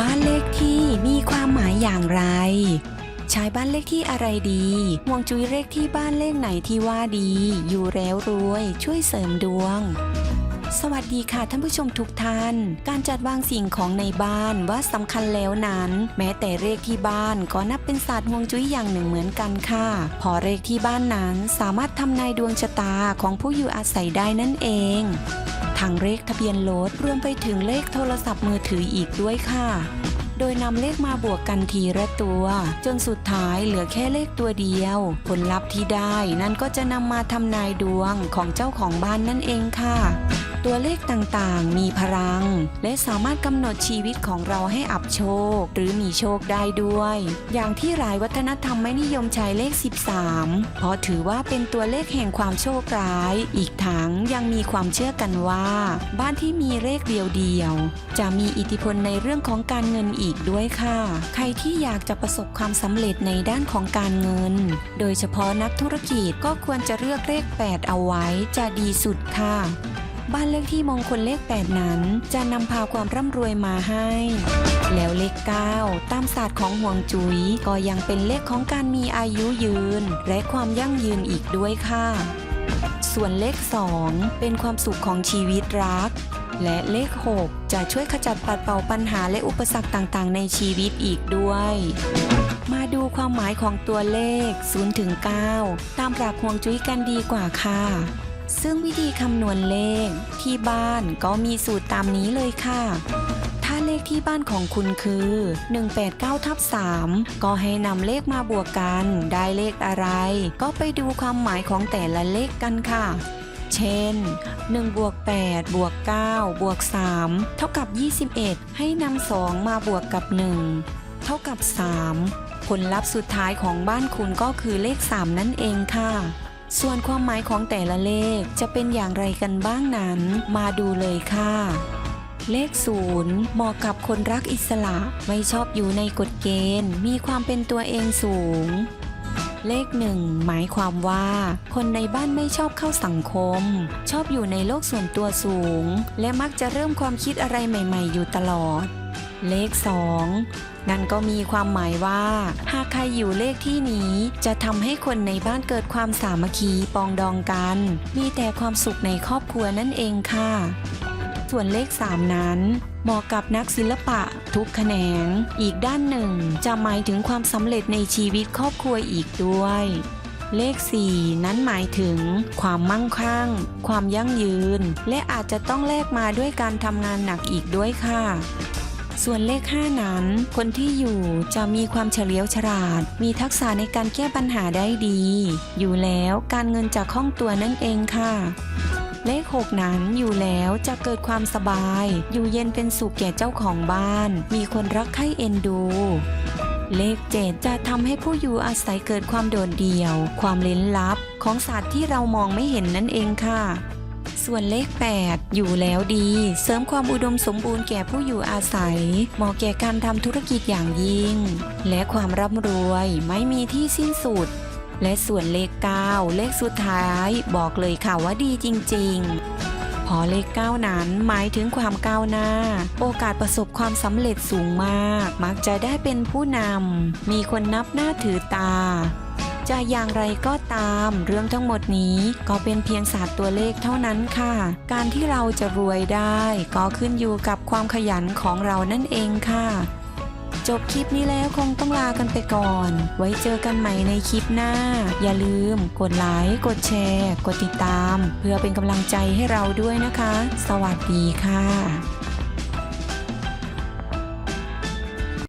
บ้านเลขที่มีความหมายอย่างไร ใช้บ้านเลขที่อะไรดีห่วงจุ้ยเลขที่บ้านเลขไหนที่ว่าดี อยู่แล้วรวย ช่วยเสริมดวง สวัสดีค่ะท่านผู้ชมทุกท่าน การจัดวางสิ่งของในบ้านว่าสำคัญแล้วนั้น แม้แต่เลขที่บ้านก็นับเป็นศาสตร์ห่วงจุ้ยอย่างหนึ่งเหมือนกันค่ะ พอเลขที่บ้านนั้นสามารถทำนายดวงชะตาของผู้อยู่อาศัยได้นั่นเองทั้งเลขทะเบียนรถรวมไปถึงเลขโทรศัพท์มือถืออีกด้วยค่ะโดยนำเลขมาบวกกันทีละตัว จนสุดท้ายเหลือแค่เลขตัวเดียว ผลลัพธ์ที่ได้ นั่นก็จะนำมาทำนายดวงของเจ้าของบ้านนั่นเองค่ะ ตัวเลขต่างๆ มีพลัง และสามารถกำหนดชีวิตของเราให้อับโชค หรือมีโชคได้ด้วย อย่างที่หลายวัฒนธรรมไม่นิยมใช้เลข 13 เพราะถือว่าเป็นตัวเลขแห่งความโชคร้าย อีกทั้งยังมีความเชื่อกันว่า บ้านที่มีเลขเดียวๆจะมีอิทธิพลในเรื่องของการเงินอีกด้วยค่ะ ใครที่อยากจะประสบความสำเร็จในด้านของการเงิน โดยเฉพาะนักธุรกิจก็ควรจะเลือกเลข 8 เอาไว้จะดีสุดค่ะ บ้านเลขที่มงคลเลข 8 นั้น จะนำพาความร่ำรวยมาให้ แล้วเลข 9 ตามศาสตร์ของห่วงจุย้ยก็ยังเป็นเลขของการมีอายุยืน และความยั่งยืนอีกด้วยค่ะ ส่วนเลข 2 เป็นความสุขของชีวิตรัก และเลข 6 จะช่วยขจัดปัดเป่าปัญหาและอุปสรรคต่างๆ ในชีวิตอีกด้วยมาดูความหมายของตัวเลข 0 ถึง 9 ตามหลักห่วงจุ้ยกันดีกว่าค่ะ ซึ่งวิธีคำนวณเลขที่บ้านก็มีสูตรตามนี้เลยค่ะ ถ้าเลขที่บ้านของคุณคือ 189ทับ3ก็ให้นำเลขมาบวกกัน ได้เลขอะไร ก็ไปดูความหมายของแต่ละเลขกันค่ะ เช่น1บวก8บวก9บวก3เท่ากับ 21 ให้นำ2มาบวกกับ 1 เท่ากับ 3 ผลลัพธ์สุดท้ายของบ้านคุณก็คือเลข 3 นั่นเองค่ะ ส่วนความหมายของแต่ละเลขจะเป็นอย่างไรกันบ้างนั้น มาดูเลยค่ะ เลขศูนย์เหมาะกับคนรักอิสระไม่ชอบอยู่ในกฎเกณฑ์ มีความเป็นตัวเองสูง เลขหนึ่งหมายความว่า คนในบ้านไม่ชอบเข้าสังคม ชอบอยู่ในโลกส่วนตัวสูง และมักจะเริ่มความคิดอะไรใหม่ ๆ อยู่ตลอด เลข2นั่นก็มีความหมายว่า หากใครอยู่เลขที่นี้จะทำให้คนในบ้านเกิดความสามัคคีปองดองกัน มีแต่ความสุขในครอบครัวนั่นเองค่ะ ส่วนเลข 3 นั้น เหมาะกับนักศิลปะ ทุกแขนง อีกด้านหนึ่งจะหมายถึงความสำเร็จในชีวิตครอบครัวอีกด้วย เลข 4 นั้นหมายถึง ความมั่งคั่ง ความยั่งยืน และอาจจะต้องแลกมาด้วยการทำงานหนักอีกด้วยค่ะส่วนเลข 5 นั้น คนที่อยู่จะมีความเฉลียวฉลาด มีทักษะในการแก้ปัญหาได้ดี อยู่แล้วการเงินจะคล่องตัวนั่นเองค่ะ เลข 6 นั้นอยู่แล้วจะเกิดความสบาย อยู่เย็นเป็นสุขแก่เจ้าของบ้าน มีคนรักใคร่เอ็นดูเลข7จะทำให้ผู้อยู่อาศัยเกิดความโดดเดี่ยว ความเล้นลับของศาสตร์ที่เรามองไม่เห็นนั่นเองค่ะ ส่วนเลข 8 อยู่แล้วดี เสริมความอุดมสมบูรณ์แก่ผู้อยู่อาศัย เหมาะแก่การทำธุรกิจอย่างยิ่ง และความร่ำรวยไม่มีที่สิ้นสุด และส่วนเลข 9 เลขสุดท้ายบอกเลยค่ะว่าดีจริง ๆ พอเลข 9 นั้นหมายถึงความก้าวหน้า โอกาสประสบความสำเร็จสูงมาก มักจะได้เป็นผู้นำ มีคนนับหน้าถือตาจะอย่างไรก็ตามเรื่องทั้งหมดนี้ก็เป็นเพียงศาสตร์ตัวเลขเท่านั้นค่ะ การที่เราจะรวยได้ ก็ขึ้นอยู่กับความขยันของเรานั่นเองค่ะ จบคลิปนี้แล้วคงต้องลากันไปก่อน ไว้เจอกันใหม่ในคลิปหน้า อย่าลืม กดไลค์กดแชร์ กดติดตาม เพื่อเป็นกำลังใจให้เราด้วยนะคะ สวัสดีค่ะ